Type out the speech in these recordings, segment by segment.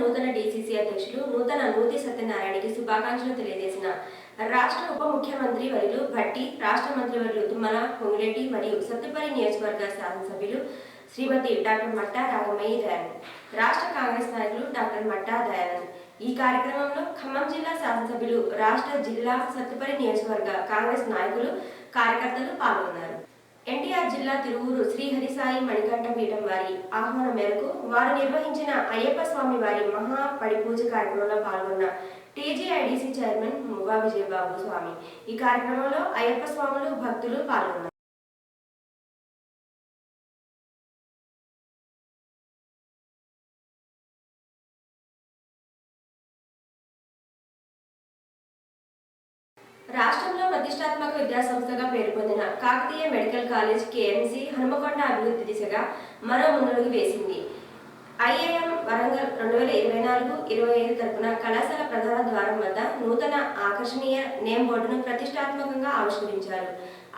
నూతన డీసీసీ అధ్యక్షులు నూతన నూతి సత్యనారాయణకి శుభాకాంక్షలు తెలియజేసిన రాష్ట్ర ఉప ముఖ్యమంత్రి వర్యులు భట్టి రాష్ట్ర మంత్రి వరులు తుమ్మల పొంగిరెడ్డి మరియు సత్తుపల్లి నియోజకవర్గ శాసనసభ్యులు శ్రీమతి డాక్టర్ మట్టా రాగమయ్యి దయానంద్ రాష్ట్ర కాంగ్రెస్ నాయకులు డాక్టర్ మట్టా దయానంద్. ఈ కార్యక్రమంలో ఖమ్మం జిల్లా శాసనసభ్యులు రాష్ట్ర జిల్లా సత్తుపల్లి నియోజకవర్గ కాంగ్రెస్ నాయకులు కార్యకర్తలు పాల్గొన్నారు. ఎన్టీఆర్ జిల్లా తిరువూరు శ్రీ హరిసాయి మణికంఠ పీఠం వారి ఆహ్వానం మేరకు వారు నిర్వహించిన అయ్యప్ప స్వామి వారి మహా పడిపూజ కార్యక్రమంలో పాల్గొన్న టీజీఐడిసి చైర్మన్ మువ్వా విజయబాబు స్వామి. ఈ కార్యక్రమంలో అయ్యప్ప స్వాములు భక్తులు పాల్గొన్నారు. రాష్ట్రంలో ప్రతిష్టాత్మక విద్యాసంస్థగా పేరు పొందిన Kakatiya medical college KMC Hanumakonda అభివృద్ధి దిశగా మరో ముందడుగు వేసింది. ఐఐఎం వరంగల్ రెండు వేల ఇరవై నాలుగు ఇరవై ఐదు తరపున కళాశాల ప్రధాన ద్వారం వద్ద నూతన ఆకర్షణీయ నేమ్ బోర్డును ప్రతిష్టాత్మకంగా ఆవిష్కరించారు.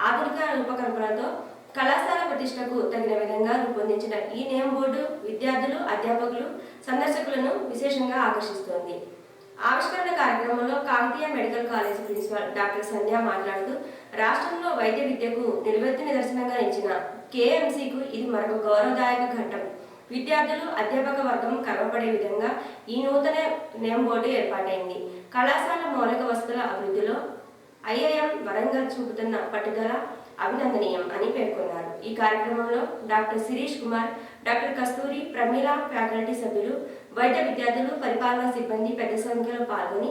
ఆధునిక రూపకల్పనతో కళాశాల ప్రతిష్టకు తగిన విధంగా రూపొందించిన ఈ నేమ్ బోర్డు విద్యార్థులు అధ్యాపకులు సందర్శకులను విశేషంగా ఆకర్షిస్తోంది. ఆవిష్కరణ కార్యక్రమంలో Kakatiya medical college principal doctor Sandhya మాట్లాడుతూ రాష్ట్రంలో వైద్య విద్యకు నిలువెత్తు నిదర్శనంగా నిలిచిన కేఎంసీకు ఇది మరొక గౌరవదాయక ఘట్టం. విద్యార్థులు అధ్యాపక వర్గం గర్వపడే విధంగా ఈ నూతన నేమ్ బోర్డు ఏర్పాటైంది. కళాశాల మౌలిక వసతుల అభివృద్ధిలో ఐఐఎం వరంగల్ చూపుతున్న పట్టుదల అభినందనీయం అని పేర్కొన్నారు. ఈ కార్యక్రమంలో doctor Shirish Kumar doctor Kasturi Pramila faculty సభ్యులు వైద్య విద్యార్థులు పరిపాలనా సిబ్బంది పెద్ద సంఖ్యలో పాల్గొని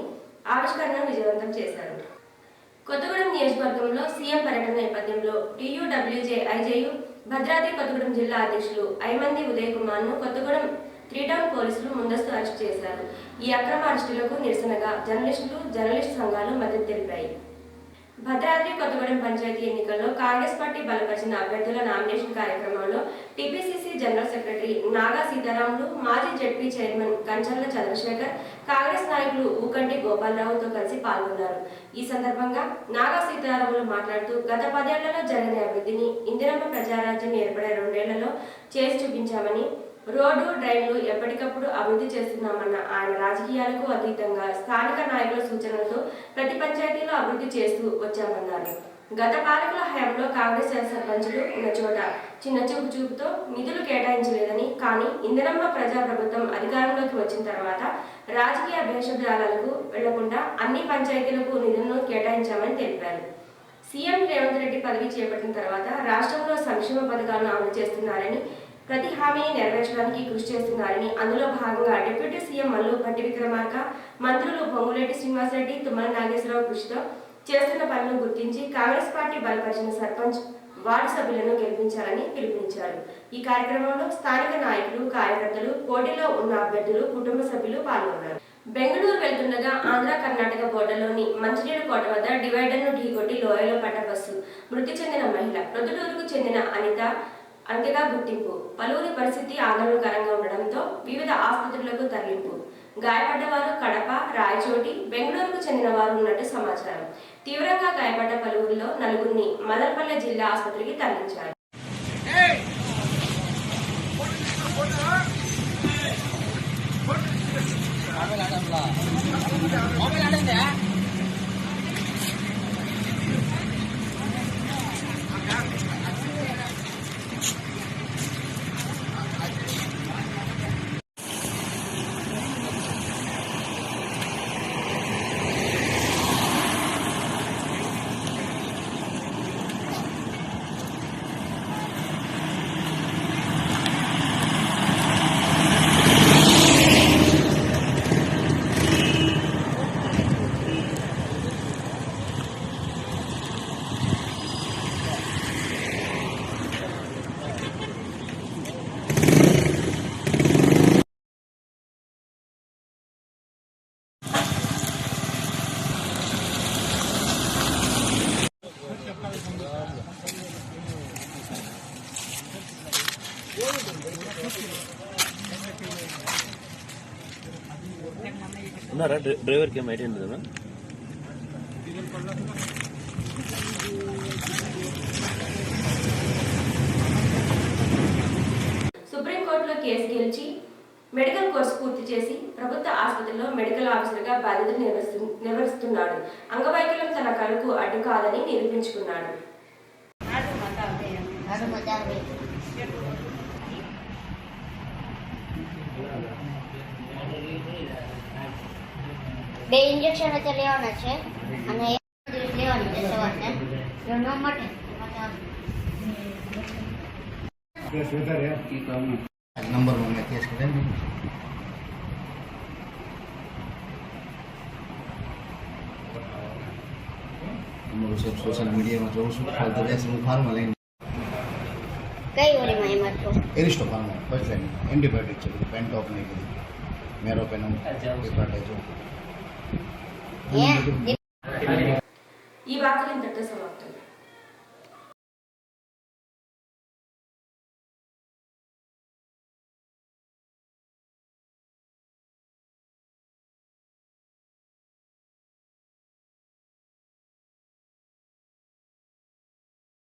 ఆవిష్కరణను విజయవంతం చేశారు. కొత్తగూడెం నియోజకవర్గంలో సీఎం పర్యటన నేపథ్యంలో టీయూడబ్ల్యూజే ఐజేయు భద్రాద్రి కొత్తగూడెం జిల్లా అధ్యక్షులు ఐమంది ఉదయ్ కుమార్ను కొత్తగూడెం త్రీ టౌన్ పోలీసులు ముందస్తు అరెస్ట్ చేశారు. ఈ అక్రమ అరెస్టులకు నిరసనగా జర్నలిస్టులు జర్నలిస్ట్ సంఘాలు మద్దతు తెలిపాయి. భద్రాద్రి కొత్తగూడెం పంచాయతీ ఎన్నికల్లో కాంగ్రెస్ పార్టీ బలపరిచిన అభ్యర్థుల నామినేషన్ కార్యక్రమంలో TPCC general secretary Naga Sitaramulu మాజీ జడ్పీ చైర్మన్ కంచర్ల చంద్రశేఖర్ కాంగ్రెస్ నాయకులు ఊకంటి గోపాలరావుతో కలిసి పాల్గొన్నారు. ఈ సందర్భంగా నాగా సీతారాములు మాట్లాడుతూ గత పదేళ్ళలో జరిగిన అభివృద్ధిని ఇందిరమ్మ ప్రజారాజ్యం ఏర్పడే రెండేళ్ళలో చేసి చూపించామని రోడ్డు డ్రైన్లు ఎప్పటికప్పుడు అభివృద్ధి చేస్తున్నామన్న ఆయన రాజకీయాలకు అతీతంగా స్థానిక నాయకుల సూచనలతో ప్రతి పంచాయతీలో అభివృద్ధి చేస్తూ వచ్చామన్నారు. గత పాలకుల హయాంలో కాంగ్రెస్ సర్పంచులు ఉన్న చోట చిన్న చూపు చూపుతో నిధులు కేటాయించలేదని కానీ ఇందిరమ్మ ప్రజాప్రభుత్వం అధికారంలోకి వచ్చిన తర్వాత రాజకీయ భేషజాలకు వెళ్ళకుండా అన్ని పంచాయతీలకు నిధులను కేటాయించామని తెలిపారు. సీఎం రేవంత్ రెడ్డి పదవి చేపట్టిన తర్వాత రాష్ట్రంలో సంక్షేమ పథకాలను అమలు చేస్తున్నారని ప్రతి హామీని నెరవేర్చడానికి కృషి చేస్తున్నారని అందులో భాగంగా డిప్యూటీ సీఎం మల్లు భట్టి విక్రమార్క మంత్రులు పొంగులేటి శ్రీనివాసరెడ్డి తుమ్మల నాగేశ్వరరావు కృషితో చేస్తున్న పనులను గుర్తించి కాంగ్రెస్ పార్టీ బలపరిచిన సర్పంచ్ వార్డు సభ్యులను గెలిపించాలని పిలుపునిచ్చారు. ఈ కార్యక్రమంలో స్థానిక నాయకులు కార్యకర్తలు పోటీలో ఉన్న అభ్యర్థులు కుటుంబ సభ్యులు పాల్గొన్నారు. బెంగళూరు వెళ్తుండగా ఆంధ్ర కర్ణాటక బోర్డర్లోని మంచినీడు కోట వద్ద డివైడర్ను ఢీకొట్టి లోయలో పడ్డ బస్సు మృతి చెందిన మహిళ ప్రొద్దుటూరుకు చెందిన అనిత అంతగా గుర్తింపు. పలువురి పరిస్థితి ఆందోళనకరంగా ఉండడంతో వివిధ ఆసుపత్రులకు తరలింపు. గాయపడ్డవారు కడప రాయచోటి బెంగళూరుకు చెందిన వారు ఉన్నట్టు సమాచారం. తీవ్రంగా గాయపడ్డ పలువురిలో నలుగురిని మదనపల్లె జిల్లా ఆసుపత్రికి తరలించారు. ఉన్నారా? డ్రై- డ్రైవర్కి ఏం ఐడియా ఉందా సుప్రీంకోర్టులో కేసు గెలిచి మెడికల్ కోర్సు పూర్తి చేసి ప్రభుత్వ ఆసుపత్రిలో మెడికల్ ఆఫీసర్గా బాధ్యతలు నిర్వహిస్తు- నిర్వహిస్తున్నాడు. అంగవైకల్యం తన కళకు అడ్డు కాదని నిరూపించుకున్నాడు. બે ઇન્જેક્શન તો લેવાના છે અને એક દિવસ લેવાની છે સવારને જો ન મટે નંબર મને કેસ કરે ને અમારું સાહેબ સોશિયલ મીડિયામાં જોઉં છું હાલ તો બેસ હું ફાર્મા લઈને કઈ ઓરીમાં એમાં છો Aristo pharma first line antibiotic છે બધું પેન્ટોપ ને એ બધું Meron pa nung